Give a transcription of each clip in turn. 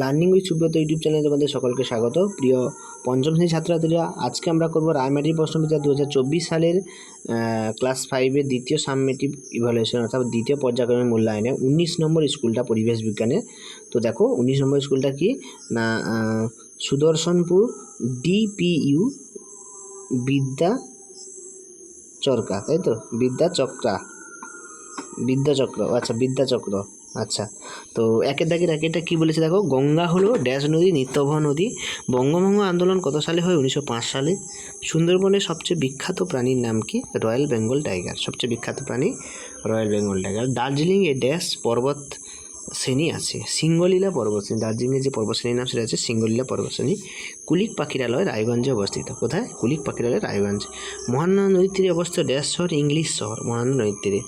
Learning with Subrata YouTube চ্যানেলে তোমাদের সকলকে স্বাগত। প্রিয় পঞ্চম শ্রেণির ছাত্রছাত্রীরা, আজকে আমরা করব রায়মাটির প্রশ্নবিদ্যা দু হাজার চব্বিশ সালের ক্লাস ফাইভের দ্বিতীয় সাবমেটিভ ইভ্যালুয়েশন অর্থাৎ দ্বিতীয় পর্যায়ক্রমের মূল্যায়নে উনিশ নম্বর স্কুলটা পরিবেশ বিজ্ঞানে। তো দেখো, উনিশ নম্বর স্কুলটা কি? না সুদর্শনপুর ডিপিইউ বিদ্যা চরকা তাই তো? বিদ্যা চক্রা। বিদ্যাচক্র আচ্ছা বিদ্যাচক্র আচ্ছা তো একের দাগের একেরটা কী বলেছে দেখো? গঙ্গা হলো ড্যাশ নদী নিত্যভা নদী। বঙ্গভঙ্গ আন্দোলন কত সালে হয়? উনিশশো পাঁচ সালে। সুন্দরবনের সবচেয়ে বিখ্যাত প্রাণীর নাম কি? রয়্যাল বেঙ্গল টাইগার, সবচেয়ে বিখ্যাত প্রাণী রয়্যাল বেঙ্গল টাইগার। দার্জিলিংয়ে ড্যাশ পর্বত শ্রেণি আছে। সিঙ্গলীলা পর্বতশ্রেণী দার্জিলিংয়ের যে পর্বতশ্রেণীর নাম সেটা হচ্ছে সিঙ্গলীলা পর্বতশ্রেণী কুলিক পাখিরালয় রায়গঞ্জে অবস্থিত। কোথায়? কুলিক পাখিরালয় রায়গঞ্জ। মহানন্দা নদীর তীরে অবস্থিত ড্যাশ শহর ইংলিশ শহর, মহানন্দা নদীর তীরে।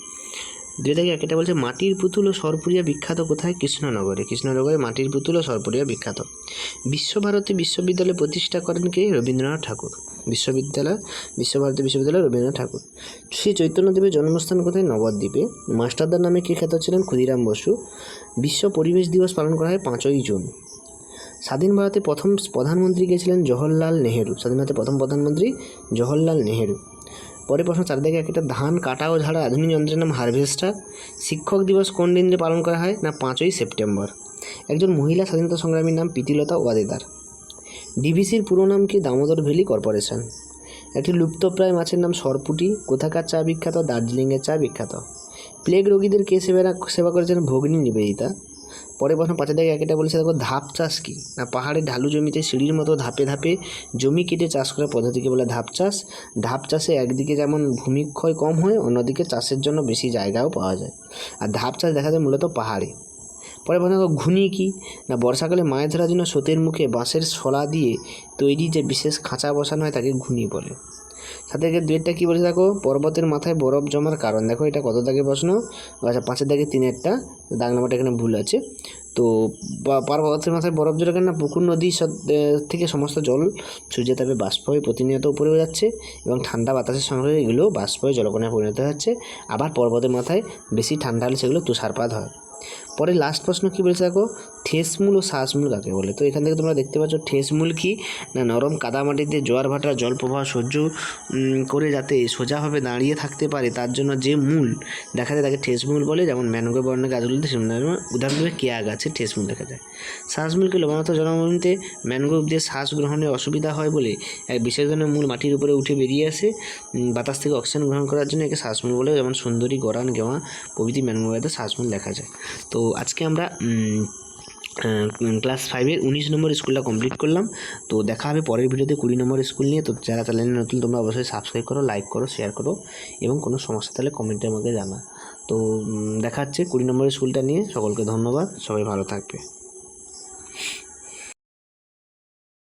দুই থেকে একটা বলছে, মাটির পুতুল ও সরপুরিয়া বিখ্যাত কোথায়? কৃষ্ণনগরে। কৃষ্ণনগরে মাটির পুতুল ও সরপুরিয়া বিখ্যাত। বিশ্বভারতী বিশ্ববিদ্যালয় প্রতিষ্ঠা করেন কে? রবীন্দ্রনাথ ঠাকুর। বিশ্ববিদ্যালয়, বিশ্বভারতী বিশ্ববিদ্যালয়, রবীন্দ্রনাথ ঠাকুর। শ্রী চৈতন্যদেবের জন্মস্থান কোথায়? নবদ্বীপে। মাস্টারদার নামে কে খ্যাত ছিলেন ক্ষুদিরাম বসু। বিশ্ব পরিবেশ দিবস পালন করা হয় পাঁচই জুন। স্বাধীন ভারতে প্রথম প্রধানমন্ত্রী কে ছিলেন? জওহরলাল নেহেরু। স্বাধীন ভারতের প্রথম প্রধানমন্ত্রী জওহরলাল নেহেরু। পরের প্রশ্ন চারদিকে একটা ধান কাটা ও ঝাড়া আধুনিক যন্ত্রের নাম হারভেস্টার। শিক্ষক দিবস কোন দিনে পালন করা হয়? না, পাঁচই সেপ্টেম্বর। একজন মহিলা স্বাধীনতা সংগ্রামীর নাম প্রীতিলতা ওয়াদেদার। ডিভিসির পুরো নাম কি দামোদর ভ্যালি কর্পোরেশন? একটি লুপ্তপ্রায় মাছের নাম সরপুটি, কোথাকার চা বিখ্যাত, দার্জিলিংয়ের চা বিখ্যাত। প্লেগ রোগীদের কে সেবা সেবা করেছেন ভগ্নী নিবেদিতা? পরে প্রশ্ন পাঁচের দিকে একটা বলেছে, দেখো, ধাপ চাষ কি? না, পাহাড়ে ঢালু জমিতে সিঁড়ির মতো ধাপে ধাপে জমি কেটে চাষ করার পদ্ধতিকে বলে ধাপ চাষ। ধাপ চাষে একদিকে যেমন ভূমিক্ষয় কম হয়, অন্যদিকে চাষের জন্য বেশি জায়গাও পাওয়া যায়। আর ধাপ চাষ দেখা যায় মূলত পাহাড়ে। পরে প্রশ্ন ঘুনি কি? না, বর্ষাকালে মাছ ধরার জন্য স্রোতের মুখে বাঁশের শলা দিয়ে তৈরি যে বিশেষ খাঁচা বসানো হয়, তাকে ঘুনি বলে। সাথে দুয়েরটা কী বলেছে দেখো? পর্বতের মাথায় বরফ জমার কারণ। দেখো এটা কত দাগে প্রশ্ন? আচ্ছা পাঁচের দাগে তিনেরটা দাগ নাম্বারটা এখানে ভুল আছে। তো পর্বতের মাথায় বরফ জমে কেন না পুকুর, নদী থেকে সমস্ত জল সূর্যের তাপে বাষ্প হয়ে প্রতিনিয়ত উপরে যাচ্ছে এবং ঠান্ডা বাতাসের সঙ্গে এগুলো বাষ্প হয়ে জলকণায় পরিণত হচ্ছে আবার পর্বতের মাথায় বেশি ঠান্ডা হলে সেগুলো তুষারপাত হয়। পরে লাস্ট প্রশ্ন কী বলেছে দেখো? ঠেসমূল ও শ্বাসমূল কাকে বলে? তো এখান থেকে তোমরা দেখতে পাচ্ছ ঠেসমূল কি? না, নরম কাদামাটিতে জোয়ার ভাটা জল প্রবাহ সহ্য করে যাতে সোজাভাবে দাঁড়িয়ে থাকতে পারে, তার জন্য যে মূল দেখা যায় তাকে ঠেসমূল বলে, যেমন ম্যানগ্রোভ বর্ণের গাছগুলিতে উদাহরণ কেয়া গাছে ঠেসমূল দেখা যায়। শ্বাসমূলকে লবণাক্ত জনভূমিতে ম্যানগ্রোভ দিয়ে শ্বাস গ্রহণে অসুবিধা হয় বলে এক বিশেষ ধরনের মূল মাটির উপরে উঠে বেরিয়ে আসে। বাতাস থেকে অক্সিজেন গ্রহণ করার জন্য একে শ্বাসমূল বলে, যেমন সুন্দরী গরান গেওয়া প্রভৃতি ম্যানগ্রোভেতে শ্বাসমূল দেখা যায়। তো আজকে আমরা ক্লাস ফাইভের উনিশ নম্বর স্কুলটা কমপ্লিট করলাম। তো দেখা হবে পরের ভিডিওতে কুড়ি নম্বর স্কুল নিয়ে। তো যারা চ্যানেলে নতুন, তোমরা অবশ্যই সাবস্ক্রাইব করো লাইক করো শেয়ার করো এবং কোনো সমস্যা তাহলে কমেন্টে আমাকে জানা। তো দেখা হচ্ছে কুড়ি নম্বর স্কুলটা নিয়ে। সকলকে ধন্যবাদ। সবাই ভালো থাকবে।